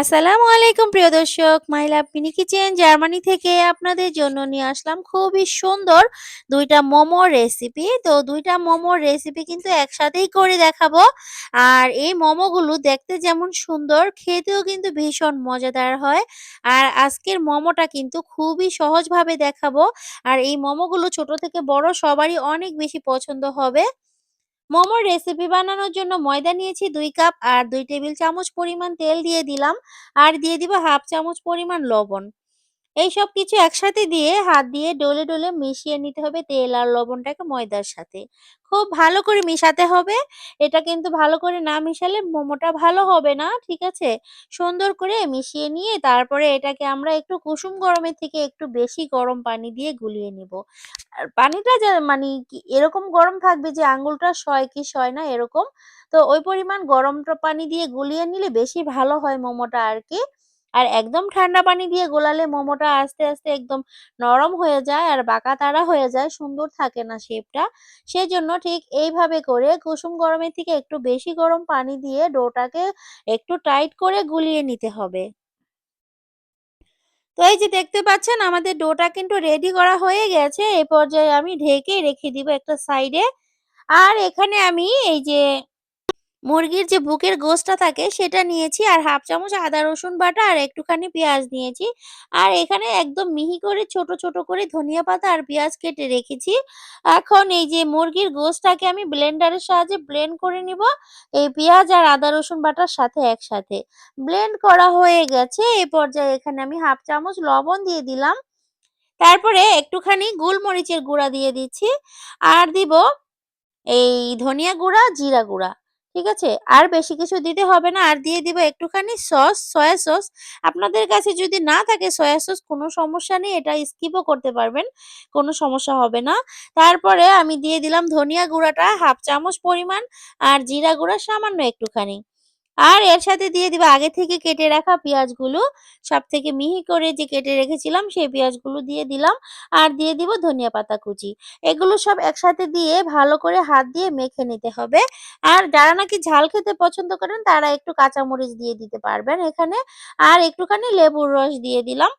আসসালামু আলাইকুম, প্রিয় দর্শক। My love mini kitchen Germany থেকে আপনাদের জন্য নিয়ে আসলাম খুবই সুন্দর দুইটা মোমোর রেসিপি তো দুইটা মোমোর রেসিপি কিন্তু একসাথেই করে দেখাবো। আর এই মোমোগুলো দেখতে যেমন সুন্দর, খেতেও কিন্তু ভীষণ মজাদার হয়। আর আজকের মোমোটা কিন্তু খুবই সহজভাবে দেখাবো। আর এই মোমোগুলো ছোট থেকে বড় সবারই অনেক বেশি পছন্দ হবে। মোমোর রেসিপি বানানোর জন্য ময়দা নিয়েছি দুই কাপ আর দুই টেবিল চামচ পরিমাণ তেল দিয়ে দিলাম। আর দিয়ে দিব হাফ চামচ পরিমাণ লবণ। এই সব কিছু একসাথে দিয়ে হাত দিয়ে ডলে ডলে মিশিয়ে নিতে হবে তেল আর লবণটাকে ময়দার সাথে। খুব ভালো করে মিশাতে হবে। এটা কিন্তু ভালো করে না মিশালে মোমোটা ভালো হবে না, ঠিক আছে? সুন্দর করে মিশিয়ে নিয়ে তারপরে এটাকে আমরা একটু কুসুম গরমের থেকে একটু বেশি গরম পানি দিয়ে গুলিয়ে নিব। আর পানিটা যে মানে এরকম গরম থাকবে যে আঙ্গুলটা সয় কি সয় না এরকম, তো ওই পরিমাণ গরম পানি দিয়ে গুলিয়ে নিলে বেশি ভালো হয় মোমোটা আর কি। আর একদম ঠান্ডা পানি দিয়ে গোলালে মোমোটা আস্তে, আস্তে একদম নরম হয়ে যায় আর বাঁকা তারা হয়ে যায়, সুন্দর থাকে না শেপটা। সেজন্য ঠিক এইভাবে করে কুসুম গরমের থেকে একটু বেশি গরম পানি দিয়ে ডোটাকে একটু টাইট করে গুলিয়ে নিতে হবে। তো এই যে দেখতে পাচ্ছেন আমাদের ডোটা কিন্তু রেডি করা হয়ে গেছে। এই পর্যায়ে আমি ঢেকে রেখে দিব একটা সাইডে। আর এখানে আমি এই যে মুরগির যে বুকের গোশটা থাকে, সেটা নিয়েছি আর হাফ চামচ আদা, রসুন বাটা আর একটুখানি পেঁয়াজ নিয়েছি। আর এখানে একদম মিহি করে ছোট ছোট করে ধনিয়া পাতা আর পেঁয়াজ কেটে রেখেছি। এখন এই যে মুরগির গোশটাকে আমি ব্লেন্ডারের সাহায্যে ব্লেন্ড করে নিব, এই পেঁয়াজ আর আদা, রসুন বাটার সাথে একসাথে। ব্লেন্ড করা হয়ে গেছে এই পর্যায়ে এখানে আমি হাফ চামচ লবণ দিয়ে দিলাম। তারপরে একটুখানি গোলমরিচের গুঁড়া দিয়ে দিচ্ছি। আর দিব এই ধনিয়া গুঁড়া, জিরা গুঁড়া। ঠিক আছে? আর বেশি কিছু দিতে হবে না। আর দিয়ে দিব একটুখানি সস, সয়া সস। আপনাদের কাছে যদি না থাকে সয়া সস কোনো সমস্যা নেই। এটা স্কিপও করতে পারবেন। কোনো সমস্যা হবে না। তারপরে আমি দিয়ে দিলাম ধনিয়া গুঁড়াটা হাফ চামচ পরিমাণ আর জিরা গুঁড়া সামান্য একটুখানি। আর এর সাথে দিয়ে দিব আগে থেকে কেটে রাখা পেঁয়াজগুলো। সব থেকে মিহি করে যে কেটে রেখেছিলাম সেই পেঁয়াজগুলো দিয়ে দিলাম। আর দিয়ে দিব ধনিয়া পাতা কুচি। এগুলো সব একসাথে দিয়ে ভালো করে হাত দিয়ে মেখে নিতে হবে। আর যারা নাকি ঝাল খেতে পছন্দ করেন, তারা একটু কাঁচামরিচ দিয়ে দিতে পারবেন এখানে। আর একটুখানি লেবুর রস দিয়ে দিলাম।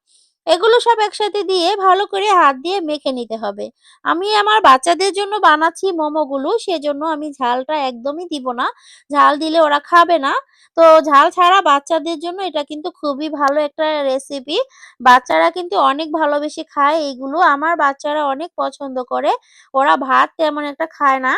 এগুলো সব একসাথে দিয়ে ভালো করে হাত দিয়ে মেখে নিতে হবে। আমি আমার বাচ্চাদের জন্য বানাচ্ছি মোমোগুলো, সেজন্য আমি ঝালটা একদমই দিব না। ঝাল দিলে ওরা খাবে না। তো ঝাল ছাড়া বাচ্চাদের জন্য এটা কিন্তু খুবই ভালো একটা রেসিপি বাচ্চারা কিন্তু অনেক ভালোবেসে খায় এইগুলো আমার বাচ্চারা অনেক পছন্দ করে। ওরা ভাত তেমন একটা খায় না।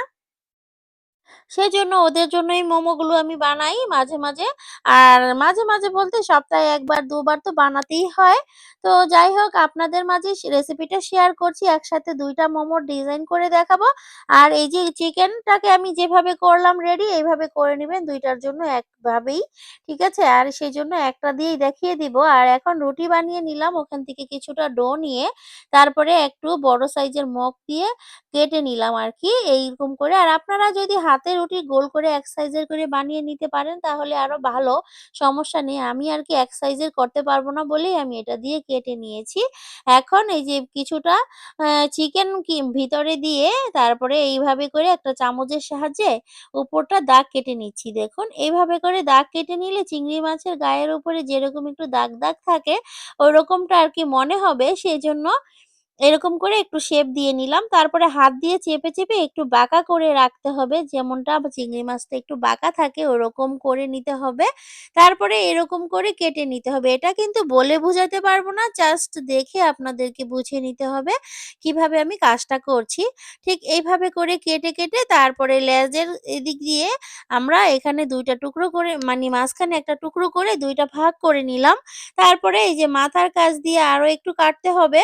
সেজন্য ওদের জন্যই মোমোগুলো আমি বানাই মাঝে, মাঝে। আর মাঝে, মাঝে বলতে সপ্তাহে একবার দুবার তো বানাতেই হয়। তো যাই হোক আপনাদের মাঝে রেসিপিটা শেয়ার করছি। একসাথে ২ টা মোমোর ডিজাইন করে দেখাবো। আর এই যে চিকেনটাকে আমি যেভাবে করলাম রেডি এইভাবে করে নেবেন দুইটার জন্য একভাবেই। ঠিক আছে? আর সেই জন্য একটা দিয়েই দেখিয়ে দিব। আর এখন রুটি বানিয়ে নিলাম ওখান থেকে কিছুটা ডো নিয়ে তারপরে একটু বড় সাইজের মগ দিয়ে কেটে নিলাম আর কি এইরকম করে। আর আপনারা যদি হাতে রুটি গোল করে এক সাইজের করে বানিয়ে নিতে পারেন তাহলে আরও ভালো, সমস্যা নেই। আমি আরকি এক সাইজের করতে পারব না বলেই আমি এটা দিয়ে কেটে নিয়েছি। এখন এই যে কিছুটা চিকেন কি ভিতরে দিয়ে তারপরে এইভাবে করে একটা চামচের সাহায্যে উপরটা দাগ কেটে নিচ্ছি দেখুন। এইভাবে করে দাগ কেটে নিলে চিংড়ি মাছের গায়ের উপরে যেরকম একটু দাগ, দাগ থাকে ওরকমটা আরকি মনে হবে সেজন্য এরকম করে একটু শেপ দিয়ে নিলাম। তারপরে হাত দিয়ে চেপে, চেপে একটু বাঁকা করে রাখতে হবে। যেমনটা চিংড়ি মাছটা একটু বাঁকা থাকে ওরকম করে নিতে হবে। তারপরে এরকম করে কেটে নিতে হবে। এটা কিন্তু বলে বোঝাতে পারব না। জাস্ট দেখে আপনাদেরকে বুঝিয়ে নিতে হবে কীভাবে আমি কাজটা করছি। ঠিক এইভাবে করে কেটে, কেটে তারপরে লেজের এদিক দিয়ে আমরা এখানে দুইটা টুকরো করে মানে মাঝখানে একটা টুকরো করে দুইটা ভাগ করে নিলাম। তারপরে এই যে মাথার কাজ দিয়ে আরও একটু কাটতে হবে।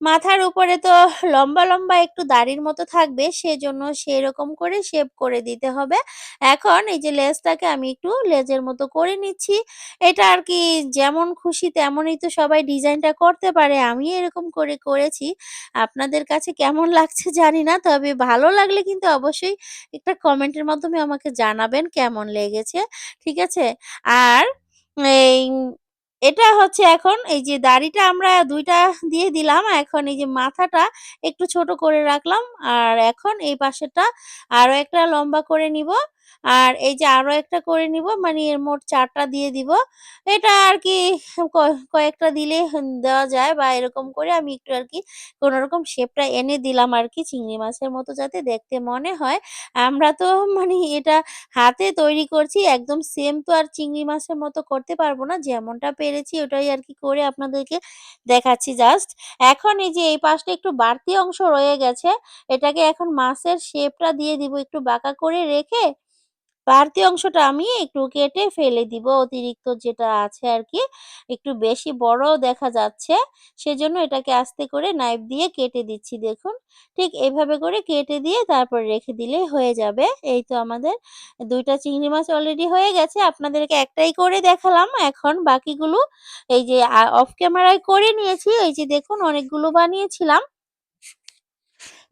মাথার উপরে তো লম্বা, লম্বা একটু দাড়ির মতো থাকবে সেজন্য সেরকম করে শেপ করে দিতে হবে। এখন এই যে লেজটাকে আমি একটু লেজের মতো করে নিচ্ছি। এটা আর কি যেমন খুশি তেমনই তো সবাই ডিজাইনটা করতে পারে। আমি এরকম করে করেছি। আপনাদের কাছে কেমন লাগছে জানি না। তবে ভালো লাগলে কিন্তু অবশ্যই একটা কমেন্টের মাধ্যমে আমাকে জানাবেন কেমন লেগেছে। ঠিক আছে? আর এই এটা হচ্ছে এখন এই যে দাড়িটা আমরা দুইটা দিয়ে দিলাম। এখন এই যে মাথাটা একটু ছোট করে রাখলাম। আর এখন এই পাশেটা আরও একটা লম্বা করে নিব। আর এই যে আরও একটা করে নিব মানে এর মোট চারটা দিয়ে দিব। এটা আর কি কয়েকটা দিলে দেওয়া যায় বা এরকম করে আমি একটু আর কি কোনোরকম শেপটা এনে দিলাম আর কি চিংড়ি মাছের মতো যাতে দেখতে মনে হয়। আমরা তো মানে এটা হাতে তৈরি করছি, একদম সেম তো আর চিংড়ি মাছের মতো করতে পারব না, যেমনটা পেরেছি ওটাই আর কি করে আপনাদেরকে দেখাচ্ছি জাস্ট এখন এই যে এই পাশটা একটু বাড়তি অংশ রয়ে গেছে, এটাকে এখন মাছের শেপটা দিয়ে দিব, একটু বাঁকা করে রেখে বাড়তি অংশটা আমি একটু কেটে ফেলে দিব। অতিরিক্ত যেটা আছে আর কি একটু বেশি বড় দেখা যাচ্ছে। সেজন্য এটাকে আস্তে করে নাইফ দিয়ে কেটে দিচ্ছি, দেখুন। ঠিক এইভাবে করে কেটে দিয়ে তারপর রেখে দিলেই হয়ে যাবে। এই তো আমাদের দুইটা চিংড়ি মাছ অলরেডি হয়ে গেছে। আপনাদেরকে একটাই করে দেখালাম। এখন বাকিগুলো এই যে অফ ক্যামেরায় করে নিয়েছি। এই যে, দেখুন, অনেকগুলো বানিয়েছিলাম।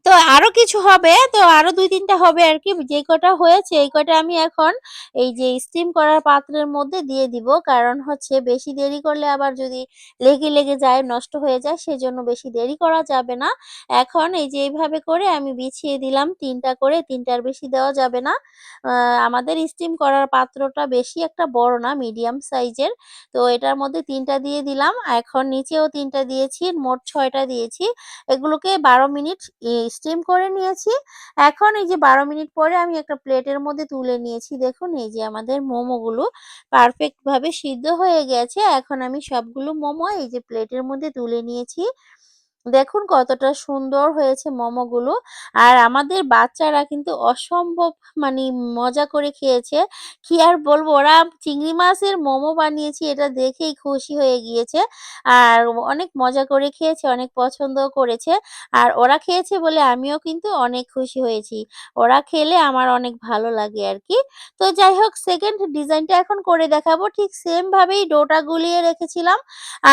তো আরও কিছু হবে। তো আরও দুই তিনটা হবে আর কি যে কটা হয়েছে, এই কটা আমি এখন এই যে স্টিম করার পাত্রের মধ্যে দিয়ে দিব। কারণ হচ্ছে বেশি দেরি করলে আবার যদি লেগে লেগে যায়, নষ্ট হয়ে যায়, সেজন্য বেশি দেরি করা যাবে না। এখন এই যে এইভাবে করে আমি বিছিয়ে দিলাম। তিনটা করে তিনটার বেশি দেওয়া যাবে না। আমাদের স্টিম করার পাত্রটা বেশি একটা বড় না মিডিয়াম সাইজের তো এটার মধ্যে তিনটা দিয়ে দিলাম। এখন নিচেও তিনটা দিয়েছি, মোট ছয়টা দিয়েছি। এগুলোকে বারো মিনিট স্টিম করে নিয়েছি। এখন এই যে বারো মিনিট পরে আমি একটা প্লেটের মধ্যে তুলে নিয়েছি। দেখুন, এই যে আমাদের মোমোগুলো পারফেক্ট ভাবে সিদ্ধ হয়ে গেছে। এখন আমি সবগুলো মোমো এই যে প্লেটের মধ্যে তুলে নিয়েছি। দেখুন কতটা সুন্দর হয়েছে মোমোগুলো। আর আমাদের বাচ্চারা কিন্তু অসম্ভব মানে মজা করে খেয়েছে। কি আর বলব, ওরা চিংড়ি মাছের মোমো বানিয়েছি, এটা দেখেই খুশি হয়ে গিয়েছে। আর অনেক মজা করে খেয়েছে, অনেক পছন্দ করেছে। আর ওরা খেয়েছে বলে আমিও কিন্তু অনেক খুশি হয়েছি। ওরা খেলে আমার অনেক ভালো লাগে আর কি। তো যাই হোক সেকেন্ড ডিজাইনটা এখন করে দেখাবো। ঠিক সেম ভাবেই ডোটা গুলিয়ে রেখেছিলাম।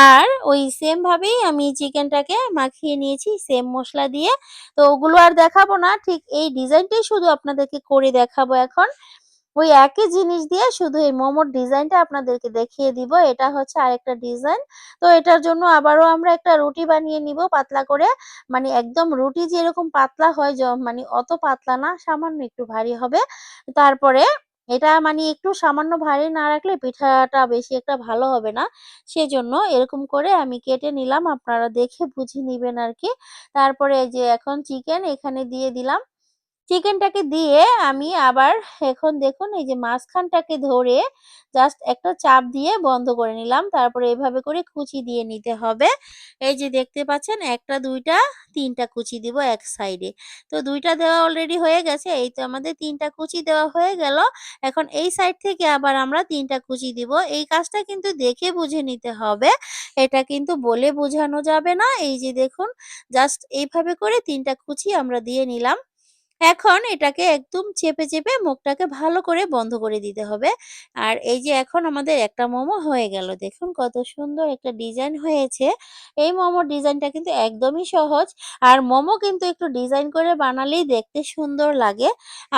আর ওই সেম ভাবেই আমি চিকেনটাকে মাখিয়ে নিয়েছি সেম মশলা দিয়ে। তো ওগুলো আর দেখাবো না, ঠিক এই ডিজাইনটাই শুধু আপনাদেরকে করে দেখাবো এখন। ওই একই জিনিস দিয়ে শুধু এই মোমোর ডিজাইনটা আপনাদেরকে দেখিয়ে দিব, এটা হচ্ছে আরেকটা ডিজাইন। তো এটার জন্য আবারও আমরা একটা রুটি বানিয়ে নিব পাতলা করে। মানে একদম রুটি যেরকম পাতলা হয় মানে অত পাতলা না, সামান্য একটু ভারী হবে। তারপরে এটা মানে একটু সামান্য ভারী না রাখলে পিঠাটা বেশি একটা ভালো হবে না। সেজন্য এরকম করে আমি কেটে নিলাম, আপনারা দেখে বুঝে নেবেন আর কি তারপরে যে এখন চিকেন এখানে দিয়ে দিলাম। চিকেনটাকে দিয়ে আমি আবার এখন দেখুন, এই যে মাঝখানটাকে ধরে জাস্ট একটা চাপ দিয়ে বন্ধ করে নিলাম। তারপরে এভাবে করে কুচি দিয়ে নিতে হবে। এই যে দেখতে পাচ্ছেন, একটা, দুইটা, তিনটা কুচি দিব এক সাইডে তো দুইটা দেওয়া অলরেডি হয়ে গেছে, এই তো আমাদের তিনটা কুচি দেওয়া হয়ে গেল। এখন এই সাইড থেকে আবার আমরা তিনটা কুচি দিব। এই কাজটা কিন্তু দেখে বুঝে নিতে হবে। এটা কিন্তু বলে বোঝানো যাবে না। এই যে দেখুন জাস্ট এইভাবে করে তিনটা কুচি আমরা দিয়ে নিলাম। এখন এটাকে একদম চেপে চেপে মুখটাকে ভালো করে বন্ধ করে দিতে হবে। আর এই যে এখন আমাদের একটা মোমো হয়ে গেল, দেখুন কত সুন্দর একটা ডিজাইন হয়েছে। এই মোমোর ডিজাইনটা কিন্তু একদমই সহজ। আর মোমো কিন্তু একটু ডিজাইন করে বানালেই দেখতে সুন্দর লাগে।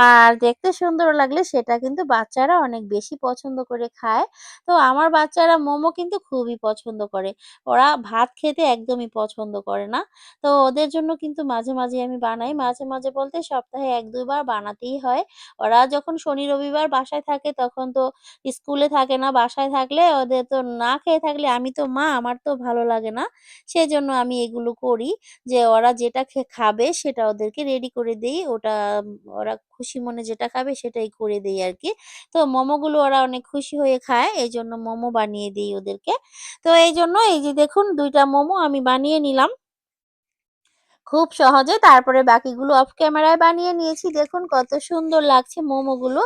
আর দেখতে সুন্দর লাগলে সেটা কিন্তু বাচ্চারা অনেক বেশি পছন্দ করে খায়। তো আমার বাচ্চারা মোমো কিন্তু খুবই পছন্দ করে। ওরা ভাত খেতে একদমই পছন্দ করে না। তো ওদের জন্য কিন্তু মাঝে মাঝে আমি বানাই। মাঝে মাঝে বলতে সব সপ্তাহে এক দুইবার বানাতেই হয়। ওরা যখন শনি, রবিবার বাসায় থাকে তখন তো স্কুলে থাকে না, বাসায় থাকলে ওদের তো না খেয়ে থাকলে আমি তো মা, আমার তো ভালো লাগে না। সেই জন্য আমি এগুলো করি যে ওরা যেটা খাবে সেটা ওদেরকে রেডি করে দেই। ওটা, ওরা খুশি মনে যেটা খাবে সেটাই করে দেই আর কি তো মোমোগুলো ওরা অনেক খুশি হয়ে খায় এই জন্য মোমো বানিয়ে দিই ওদেরকে। তো এই জন্য এই যে দেখুন দুইটা মোমো আমি বানিয়ে নিলাম। খুব সহজে। তারপরে বাকিগুলো অফ ক্যামেরায় বানিয়ে নিয়েছি। দেখুন কত সুন্দর লাগছে মোমোগুলো।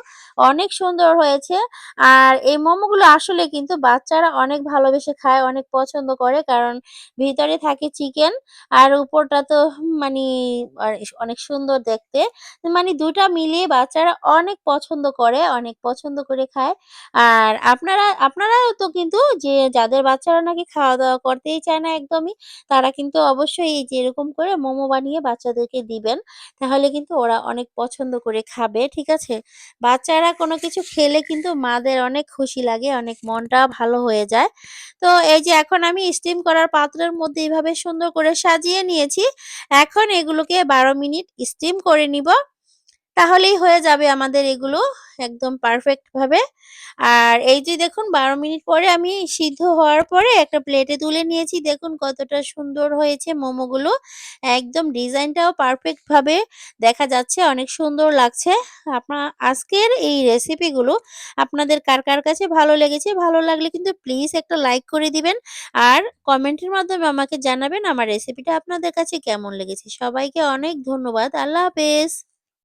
অনেক সুন্দর হয়েছে। আর এই মোমোগুলো আসলে কিন্তু বাচ্চারা অনেক ভালোবেসে খায়, অনেক পছন্দ করে। কারণ ভিতরে থাকে চিকেন আর উপরটা তো মানে অনেক সুন্দর দেখতে। মানে দুটা মিলিয়ে বাচ্চারা অনেক পছন্দ করে, অনেক পছন্দ করে খায়। আর আপনারা, আপনারাও তো কিন্তু যে, যাদের বাচ্চারা নাকি খাওয়া দাওয়া করতেই চায় না একদমই, তারা কিন্তু অবশ্যই যেরকম করে মোমো বানিয়ে বাচ্চাদেরকে দিবেন, তাহলে কিন্তু ওরা অনেক পছন্দ করে খাবে, ঠিক আছে? বাচ্চারা কোনো কিছু খেলে কিন্তু মাদের অনেক খুশি লাগে, অনেক মনটা ভালো হয়ে যায়। তো এই যে এখন আমি স্টিম করার পাত্রের মধ্যে এইভাবে সুন্দর করে সাজিয়ে নিয়েছি, এখন এগুলোকে বারো মিনিট স্টিম করে নিব। তাহলেই হয়ে যাবে আমাদের এগুলো একদম পারফেক্ট ভাবে। আর এই যে দেখুন ১২ মিনিট পরে আমি সিদ্ধ হওয়ার পরে একটা প্লেটে তুলে নিয়েছি। দেখুন কতটা সুন্দর হয়েছে মোমোগুলো। একদম ডিজাইনটাও পারফেক্ট ভাবে দেখা যাচ্ছে। অনেক সুন্দর লাগছে। আপনা আজকের এই রেসিপিগুলো আপনাদের কার, কার কাছে ভালো লেগেছে? ভালো লাগলে কিন্তু প্লিজ একটা লাইক করে দিবেন। আর কমেন্টের মাধ্যমে আমাকে জানাবেন আমার রেসিপিটা আপনাদের কাছে কেমন লেগেছে। সবাইকে অনেক ধন্যবাদ। আল্লাহ হাফেজ।